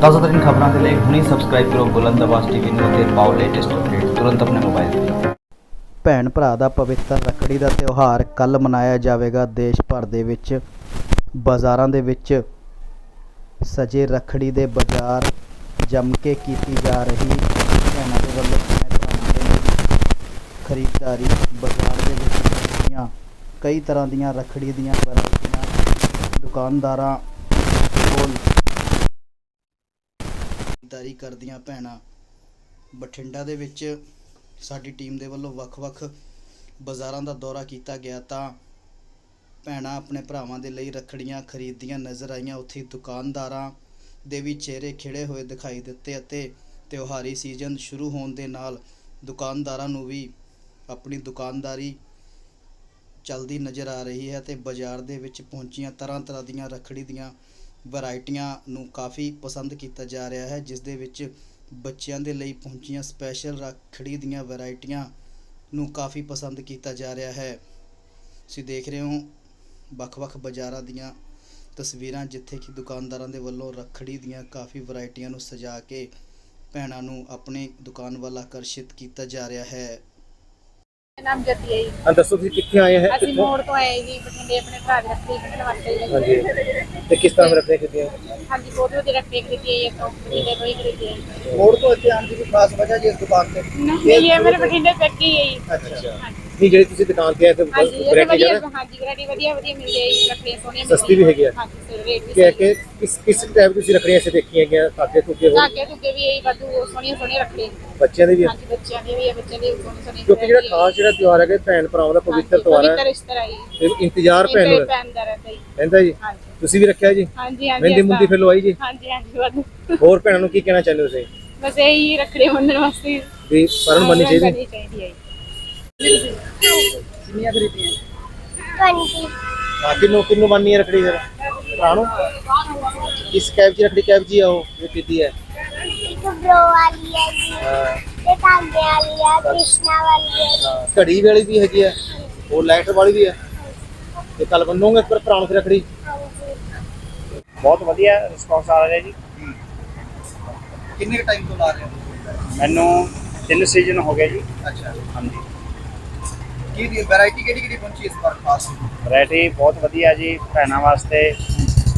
ਤਾਜ਼ਾ ਖਬਰਾਂ ਦੇ ਲਈ ਹੁਣੇ ਸਬਸਕ੍ਰਾਈਬ ਕਰੋ ਬੁਲੰਦ ਆਵਾਜ਼ ਟੀਵੀ ਨੂੰ ਅਤੇ ਪਾਓ ਲੇਟੈਸਟ ਅਪਡੇਟ ਤੁਰੰਤ ਆਪਣੇ ਮੋਬਾਈਲ ਤੇ। ਭੈਣ ਭਰਾ ਦਾ ਪਵਿੱਤਰ ਰੱਖੜੀ ਦਾ ਤਿਉਹਾਰ ਕੱਲ ਮਨਾਇਆ ਜਾਵੇਗਾ ਦੇਸ਼ ਭਰ ਦੇ ਵਿੱਚ। ਬਾਜ਼ਾਰਾਂ ਦੇ ਵਿੱਚ ਸਜੇ ਰੱਖੜੀ ਦੇ ਬਾਜ਼ਾਰ ਜੰਮ ਕੇ ਕੀਤੀ ਜਾ ਰਹੀ ਭੈਣਾਂ ਦੇ ਵੱਲੋਂ ਆਪਣੇ ਭਰਾਵਾਂ ਦੇ ਲਈ ਖਰੀਦਦਾਰੀ ਬਾਜ਼ਾਰ ਦੇ ਵਿੱਚ ਕਈ ਤਰ੍ਹਾਂ ਦੀਆਂ ਰੱਖੜੀ ਦੀਆਂ ਵੈਰਾਈਟੀਆਂ ਦੁਕਾਨਦਾਰਾਂ ਕੋਲ ਖਰੀਦਦਾਰੀ ਕਰਦੀਆਂ ਭੈਣਾਂ। ਬਠਿੰਡਾ ਦੇ ਵਿੱਚ ਸਾਡੀ ਟੀਮ ਦੇ ਵੱਲੋਂ ਵੱਖ-ਵੱਖ ਬਾਜ਼ਾਰਾਂ ਦਾ ਦੌਰਾ ਕੀਤਾ ਗਿਆ ਤਾਂ ਭੈਣਾਂ ਆਪਣੇ ਭਰਾਵਾਂ ਦੇ ਲਈ ਰੱਖੜੀਆਂ ਖਰੀਦਦੀਆਂ ਨਜ਼ਰ ਆਈਆਂ। ਉੱਥੇ ਦੁਕਾਨਦਾਰਾਂ ਦੇ ਵੀ ਚਿਹਰੇ ਖਿੜੇ ਹੋਏ ਦਿਖਾਈ ਦਿੱਤੇ ਅਤੇ ਤਿਉਹਾਰੀ ਸੀਜ਼ਨ ਸ਼ੁਰੂ ਹੋਣ ਦੇ ਨਾਲ ਦੁਕਾਨਦਾਰਾਂ ਨੂੰ ਵੀ ਆਪਣੀ ਦੁਕਾਨਦਾਰੀ ਚਲਦੀ ਨਜ਼ਰ ਆ ਰਹੀ ਹੈ ਤੇ ਬਾਜ਼ਾਰ ਦੇ ਵਿੱਚ ਪਹੁੰਚੀਆਂ ਤਰ੍ਹਾਂ ਤਰ੍ਹਾਂ ਦੀਆਂ ਰੱਖੜੀ ਦੀਆਂ ਵੈਰਾਈਟੀਆਂ ਨੂੰ ਕਾਫੀ ਪਸੰਦ ਕੀਤਾ ਜਾ ਰਿਹਾ ਹੈ, ਜਿਸ ਦੇ ਵਿੱਚ ਬੱਚਿਆਂ ਦੇ ਲਈ ਪਹੁੰਚੀਆਂ ਸਪੈਸ਼ਲ ਰੱਖੜੀ ਦੀਆਂ ਵੈਰਾਈਟੀਆਂ ਨੂੰ ਕਾਫੀ ਪਸੰਦ ਕੀਤਾ ਜਾ ਰਿਹਾ ਹੈ। ਤੁਸੀਂ ਦੇਖ ਰਹੇ ਹੋ ਵੱਖ-ਵੱਖ ਬਾਜ਼ਾਰਾਂ ਦੀਆਂ ਤਸਵੀਰਾਂ, ਜਿੱਥੇ ਕਿ ਦੁਕਾਨਦਾਰਾਂ ਦੇ ਵੱਲੋਂ ਰੱਖੜੀ ਦੀਆਂ ਕਾਫੀ ਵੈਰਾਈਟੀਆਂ ਨੂੰ ਸਜਾ ਕੇ ਭੈਣਾਂ ਨੂੰ ਆਪਣੀ ਦੁਕਾਨ ਵੱਲ ਆਕਰਸ਼ਿਤ ਕੀਤਾ ਜਾ ਰਿਹਾ ਹੈ। ਨਾਮ ਜਤੀ ਹੈ ਜੀ। ਹਾਂ ਦੱਸੋ ਤੁਸੀਂ ਕਿੱਥੇ ਆਏ ਹੈ? ਅਸੀਂ ਮੋੜ ਤੋਂ ਆਏ ਜੀ ਬਠਿੰਡੇ ਆਪਣੇ ਭਰਾ ਦੀ ਰੱਖੜੀ ਕੱਢਣ ਵਾਸਤੇ ਜੀ। ਹਾਂਜੀ। ਤੇ ਕਿਸ ਤਰ੍ਹਾਂ ਰੱਖਦੇ ਕਿਤੇ ਹਾਂਜੀ ਬਹੁਤ ਵਧੀਆ ਰੱਖੜੀ ਖਰੀਦੀ ਹੈ ਤੋਂ ਬਠਿੰਡੇ ਤੋਂ ਹੀ ਖਰੀਦੀ ਹੈ। ਹੋਰ ਤੋਂ ਇੱਥੇ ਆਉਣ ਦੀ ਕੋਈ ਖਾਸ ਵਜ੍ਹਾ ਜੀ ਇਸ ਦੁਕਾਨ ਤੇ? ਨਹੀਂ ਇਹ ਮੇਰੇ ਬਠਿੰਡੇ ਫੈਕਟਰੀ ਹੈ ਜੀ। ਅੱਛਾ। ਹਾਂਜੀ। ਨਹੀਂ ਜਿਹੜੀ ਤੁਸੀਂ ਦੁਕਾਨ ਤੇ ਆਏ ਤੇ ਹਾਂਜੀ ਇਹ ਵੈਰਾਈਟੀ ਵਧੀਆ ਹਾਂਜੀ ਵੈਰਾਈਟੀ ਵਧੀਆ ਵਧੀਆ ਮਿਲਦੀ ਹੈ ਜੀ ਸੋਹਣੀਆਂ ਸਸਤੀ ਵੀ ਹੈਗੀ ਆ। ਹਾਂਜੀ ਸਰ ਰੇਟ ਵੀ ਕਿ ਕਿ ਕਿਸ ਕਿਸ ਟਾਈਪ ਤੁਸੀਂ ਰੱਖੜੀਆਂ ਸੇ ਦੇਖੀਆਂ ਗਿਆ ਧਾਗੇ ਧੁੱਗੇ ਹੋ ਧਾਗੇ ਧੁੱਗੇ ਵੀ ਇਹ ਵਾਧੂ ਸੋਹਣੀਆਂ ਸੋਹਣੀਆਂ ਰੱਖੜੀਆਂ ਬੱਚਿਆਂ ਦੇ ਵੀ ਆ। ਹਾਂਜੀ ਬੱਚਿਆਂ ਦੀ ਵੀ ਹੈ ਬੱਚਿਆਂ ਦੀ ਸੋਹਣੀ ਸੋਹਣੀ ਕਿਉਂਕਿ ਜਿਹੜਾ ਖਾਸ ਜਿਹੜਾ ਤਿਉਹਾਰ ਹੈਗਾ ਭੈਣ ਭਰਾਵਾਂ ਦਾ ਪਵਿੱਤਰ ਤਿਉਹਾਰ ਪਵਿੱਤਰ ਹੈ ਇਸ ਤਰ੍ਹਾਂ ਹੀ ਤੇ ਇੰਤਜ਼ਾਰ ਭੈਣ ਦਾ ਰਹਿੰਦਾ ਜੀ। ਕਹਿੰਦਾ ਜੀ? ਹਾਂਜੀ। ਤੁਸੀਂ ਵੀ ਰੱਖਿਆ ਜੀ? ਹਾਂਜੀ ਹਾਂਜੀ ਮਹਿੰਦੀ ਮੁੰਦੀ ਫਿਰ ਲਵਾਈ ਜੀ? ਹਾਂਜੀ ਹਾਂਜੀ ਵਾਧੂ। ਹੋਰ ਭੈਣਾਂ ਨੂੰ ਕੀ ਕਹਿਣਾ ਚਾਹੁੰਦੇ ਹੋ ਤੁਸੀਂ? ਬਸ ਇਹੀ ਰੱਖੜੀ ਬੰਨਣ ਵਾਸਤੇ। ਵੀ ਸਾਰਿਆਂ ਨੂੰ ਮੰਨਣੀ ਚਾਹੀਦੀ। ਮੰਨਣੀ ਚਾਹੀਦੀ ਹੈ ਜੀ। ਕਿੰਨੀਆਂ ਖਰੀਦੀਆਂ ਹਾਂ ਕਿੰਨੂੰ ਕਿੰਨੂੰ ਮੰਨਣੀ ਹੈ ਰੱਖੜੀ ਫਿਰ? ਭਰਾ ਨੂੰ? ਕਿਸ ਕੈਬ ਚ ਰੱਖੜੀ ਕੈਬ ਜੀ ਆ ਉਹ ਇਹ ਕੀਤੀ ਹੈ ਇੱਕ ਬ్రో ਵਾਲੀ ਹੈ ਜੀ ਹਾਂ ਤੇ ਤਾਂਗੇ ਵਾਲੀ ਹੈ? ਕ੍ਰਿਸ਼ਨਾ ਵਾਲੀ ਹੈ। ਜੀ। ਹਾਂ, ਘੜੀ ਵਾਲੀ ਵੀ ਹੈਗੀ ਹੈ? ਉਹ ਲਾਈਟ ਵਾਲੀ ਵੀ ਹੈ? ਤੇ ਕੱਲ ਬੰਨੋਗੇ ਪਰ ਭਰਾ ਨੂੰ ਫਿਰ ਰੱਖੜੀ? ਹਾਂਜੀ ਬਹੁਤ ਵਧੀਆ ਰਿਸਪੌਂਸ ਆ ਰਿਹਾ ਜੀ। ਕਿੰਨੇ ਟਾਈਮ ਤੋਂ ਲਾ ਰਹੇ ਹੋ? ਮੈਨੂੰ ਤਿੰਨ ਸੀਜ਼ਨ ਹੋ ਗਏ ਜੀ। ਅੱਛਾ। ਹਾਂਜੀ। ਕੀ ਦੀ ਵੈਰਾਈਟੀ ਕਿਹੜੀ ਕਿਹੜੀ ਪਹੁੰਚੀ ਇਸ ਵਾਰ ਖਾਸ? ਵੈਰਾਈਟੀ ਬਹੁਤ ਵਧੀਆ ਜੀ ਭੈਣਾਂ ਵਾਸਤੇ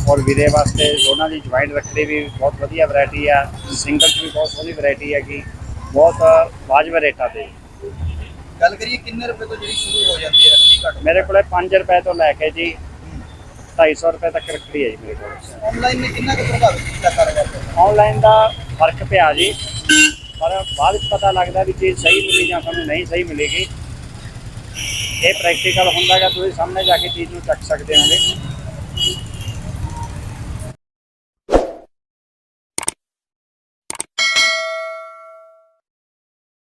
ਔਰ ਵੀਰੇ ਵਾਸਤੇ ਦੋਨਾਂ ਦੀ ਜੁਆਇੰਟ ਰੱਖੜੀ ਵੀ ਬਹੁਤ ਵਧੀਆ ਵੈਰਾਈਟੀ ਆ ਸਿੰਗਲ ਚ ਵੀ ਬਹੁਤ ਸੋਹਣੀ ਵੈਰਾਈਟੀ ਹੈਗੀ ਬਹੁਤ ਵਾਜਬ ਰੇਟਾਂ ਤੇ। ਗੱਲ ਕਰੀਏ ਕਿੰਨੇ ਰੁਪਏ ਤੋਂ ਜਿਹੜੀ ਸ਼ੁਰੂ ਹੋ ਜਾਂਦੀ ਹੈ ਰੱਖੜੀ ਘੱਟ? ਮੇਰੇ ਕੋਲੇ 5 ਰੁਪਏ ਤੋਂ ਲੈ ਕੇ ਜੀ 250 ਰੁਪਏ ਤੱਕ ਰੱਖੜੀ ਹੈ ਜੀ ਮੇਰੇ ਕੋਲ। ਆਨਲਾਈਨ ਨੇ ਕਿੰਨਾ ਕੁ ਪ੍ਰਭਾਵਿਤ ਕੀਤਾ ਕਾਰੋਬਾਰ ਆਨਲਾਈਨ ਦਾ ਫ਼ਰਕ ਪਿਆ ਜੀ ਪਰ ਬਾਅਦ ਵਿੱਚ ਪਤਾ ਲੱਗਦਾ ਵੀ ਚੀਜ਼ ਸਹੀ ਮਿਲੀ ਜਾਂ ਸਾਨੂੰ ਨਹੀਂ ਸਹੀ ਮਿਲੇਗੀ ਇਹ ਪ੍ਰੈਕਟੀਕਲ ਹੁੰਦਾਗਾ ਤੁਸੀਂ ਸਾਹਮਣੇ ਜਾ ਕੇ ਚੀਜ਼ ਨੂੰ ਚੱਕ ਸਕਦੇ ਹੋਗੇ